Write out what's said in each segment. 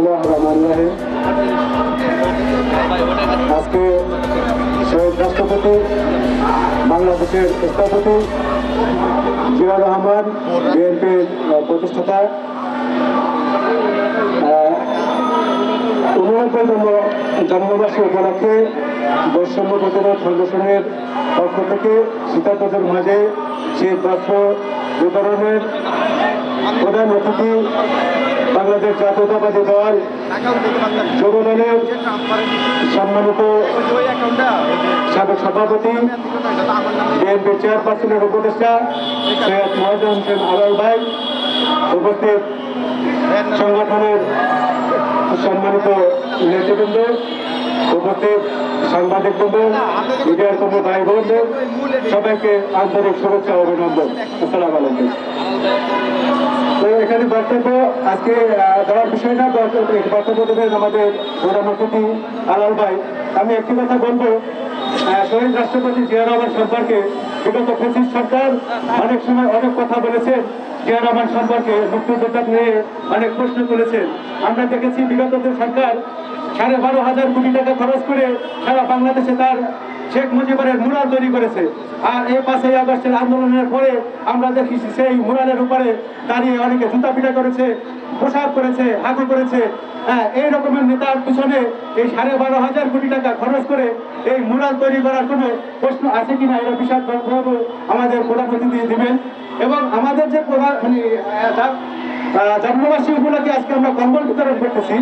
বিসমুল্লাহ রহমান রাহিম আজকে শহীদ রাষ্ট্রপতি, বাংলাদেশের স্থপতি জিয়া রহমান, বিএনপির প্রতিষ্ঠাতা। উননব্বইতম জন্মবার্ষিকী উপলক্ষে বৈষম্য প্রতিরোধ ফাউন্ডেশনের পক্ষ থেকে সীতাপদের মাঝে শীত বস্ত্র বিতরণের প্রধান অতিথি বাংলাদেশ জাতীয়তাবাদী দল যুব দলের সম্মানিত সাবেক সভাপতি বিএনপির চেয়ারপারসনের উপদেষ্টা সৈয়দ মহাজন হোসেন আলাল ভাই উপস্থিত সংগঠনের সম্মানিত নেতৃবৃন্দ উপস্থিত। সাংবাদিকবৃন্দ মিডিয়ার কোনো ভাই বোনদের সবাইকে আন্তরিক শুভেচ্ছা অভিনন্দন। আসসালাম আলাইকুম। তো এখানে বক্তব্য, আজকে দেওয়ার বিষয় না বক্তব্য দেবেন আমাদের প্রধান অতিথি আলাল ভাই। আমি একটি কথা বলব শহীদ রাষ্ট্রপতি জিয়া রহমান সম্পর্কে। বিগত পঁচিশ সরকার অনেক সময় অনেক কথা বলেছেন, জিয়া রহমান সম্পর্কে মুক্তিযোদ্ধা নিয়ে অনেক প্রশ্ন তুলেছেন। আমরা দেখেছি বিগত যে সরকার সাড়ে বারো হাজার কোটি টাকা খরচ করে সারা বাংলাদেশে তার শেখ মুজিবের মুরাল তৈরি করেছে। আর এই পাঁচই আগস্টের আন্দোলনের পরে আমরা দেখেছি সেই মুরালের উপরে দাঁড়িয়ে অনেকে জুতা পিটা করেছে, পোশাক করেছে, হাগু করেছে। হ্যাঁ এই রকমের নেতার পিছনে এই সাড়ে বারো হাজার কোটি টাকা খরচ করে এই মুরাল তৈরি করার কোনো প্রশ্ন আছে কিনা এটা বিশাল ভাবে আমাদের প্রধান অতিথি দিবেন। এবং আমাদের যে প্রধান মানে জন্মবার্ষিকী উপলক্ষে আজকে আমরা কম্বল বিতরণ করতেছি।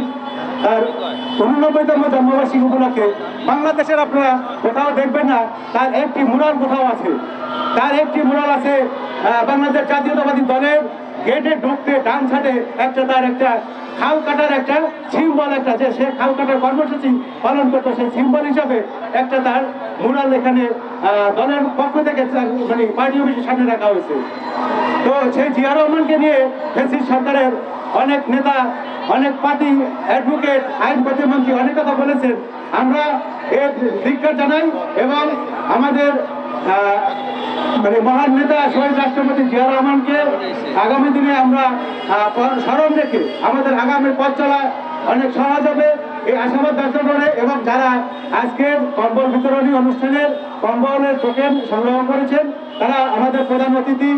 তার উননব্বইতম জন্মবার্ষিকী উপলক্ষে বাংলাদেশের আপনারা কোথাও দেখবেন না, তার একটি মুরাল কোথাও আছে। তার একটি মুরাল আছে বাংলাদেশ জাতীয়তাবাদী দলের গেটে ঢুকতে ডান সাইডে একটা তার একটা খাল কাটার একটা সিম্বল একটা যে সে খাল কাটার কর্মসূচি পালন করতো সেই সিম্বল হিসাবে একটা তার মুরাল এখানে দলের পক্ষ থেকে মানে পার্টি অফিসের সামনে রাখা হয়েছে। তো সেই জিয়া রহমানকে নিয়ে ফেসিস সরকারের অনেক নেতা, অনেক পার্টি অ্যাডভোকেট আইন প্রতিমন্ত্রী অনেক কথা বলেছেন। আমরা এর ধিক্কার জানাই এবং আমাদের মানে মহান নেতা শহীদ রাষ্ট্রপতি জিয়া রহমানকে আগামী দিনে আমরা স্মরণ রেখে আমাদের আগামী পথ চলা অনেক সহজ হবে। এই আশাবাদ ব্যক্ত করে এবং যারা আজকের কম্বল বিতরণী অনুষ্ঠানের কম্বলের টোকেন সংগ্রহ করেছেন, তারা আমাদের প্রধান অতিথি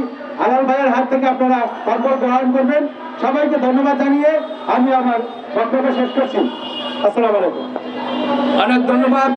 আলাল ভাইয়ের হাত থেকে আপনারা তারপর গ্রহণ করবেন। সবাইকে ধন্যবাদ জানিয়ে আমি আমার বক্তব্য শেষ করছি। আসসালামু আলাইকুম। অনেক ধন্যবাদ।